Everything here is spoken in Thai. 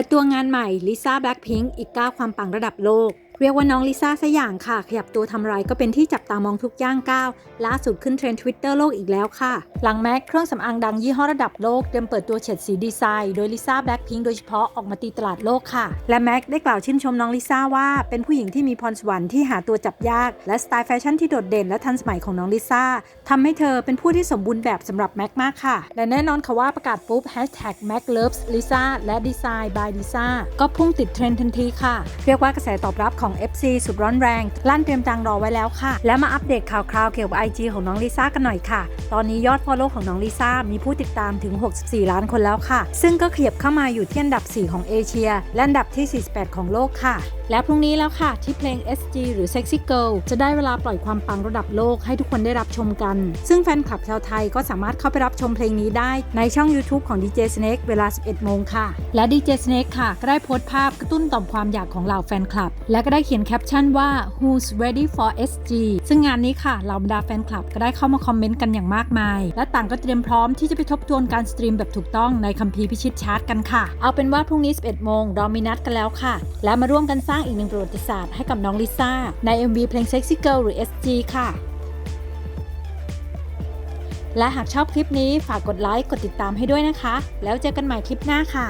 ปิดตัวงานใหม่ลิซ่าแบล็คพิง k อีก 9 ความปังระดับโลก เรียกว่าน้องลิซ่าสอย่างค่ะ ขยับตัวทำไรก็เป็นที่จับตามองทุกย่างก้าว ล่าสุดขึ้นเทรนด์ทวิตเตอร์โลกอีกแล้วค่ะ หลังแม็กเครื่องสำอางดังยี่ห้อระดับโลกเตรียมเปิดตัวเฉดสีดีไซน์โดยลิซ่าแบล็ k พิงโดยเฉพาะออกมาตีตลาดโลกค่ะ และแม็กได้กล่าวชื่นชมน้องลิซ่าว่าเป็นผู้หญิงที่มีพรสวรรค์ที่หาตัวจับยาก และสไตล์แฟชั่นที่โดดเด่นและทันสมัยของน้องลิซ่าทำให้เธอเป็นผู้ที่สมบูรณ์แบบสำหรับแม็กมากค่ะ และแน่นอนค่ะว่าประกาศปุ๊บ hashtag Mac loves Lisa และ Design by Lisa ก็พุ่งติดเทรนด์ทันทีค่ะ เรียกว่ากระแสตอบรับของ FC สุดร้อนแรงลั่นเตรียมจังรอไว้แล้วค่ะ และมาอัปเดตข่าวคราวเกี่ยวกับ IG ของน้องลิซ่ากันหน่อยค่ะ ตอนนี้ยอดฟอลโล่ของน้องลิซ่ามีผู้ติดตามถึง 64 ล้านคนแล้วค่ะ ซึ่งก็เขียบเข้ามาอยู่ที่อันดับ 4 ของเอเชีย และอันดับที่ 48 ของโลกค่ะ และพรุ่งนี้แล้วค่ะ ที่เพลง SG หรือ Sexy Girl จะได้เวลาปล่อยความปังระดับโลกให้ทุกคนได้รับชมกัน ซึ่งแฟนคลับชาวไทยก็สามารถเข้าไปรับชมเพลงนี้ได้ในช่อง YouTube ของ DJ Snake เวลา 11 โมงค่ะ และ DJ Snake ค่ะ ก็ได้โพสต์ภาพกระตุ้นต่อมความอยากของเหล่าแฟนคลับ และก็ได้เขียนแคปชั่นว่า Who's ready for SG ซึ่งงานนี้ค่ะเหล่าบรรดาแฟนคลับก็ได้เข้ามาคอมเมนต์กันอย่างมากมาย และต่างก็เตรียมพร้อมที่จะไปทบทวนการสตรีมแบบถูกต้องในคัมภีร์พิชิตชาร์ตกันค่ะ เอาเป็นว่าพรุ่งนี้ 11 โมงเรามีนัดกันแล้วค่ะ และมาร่วมกันสร้างอีกหนึ่งประวัติศาสตร์ให้กับน้องลิซ่า ใน MV เพลง Sexy Girl หรือ SG ค่ะ และหากชอบคลิปนี้ฝากกดไลค์ กดติดตามให้ด้วยนะคะ แล้วเจอกันใหม่คลิปหน้าค่ะ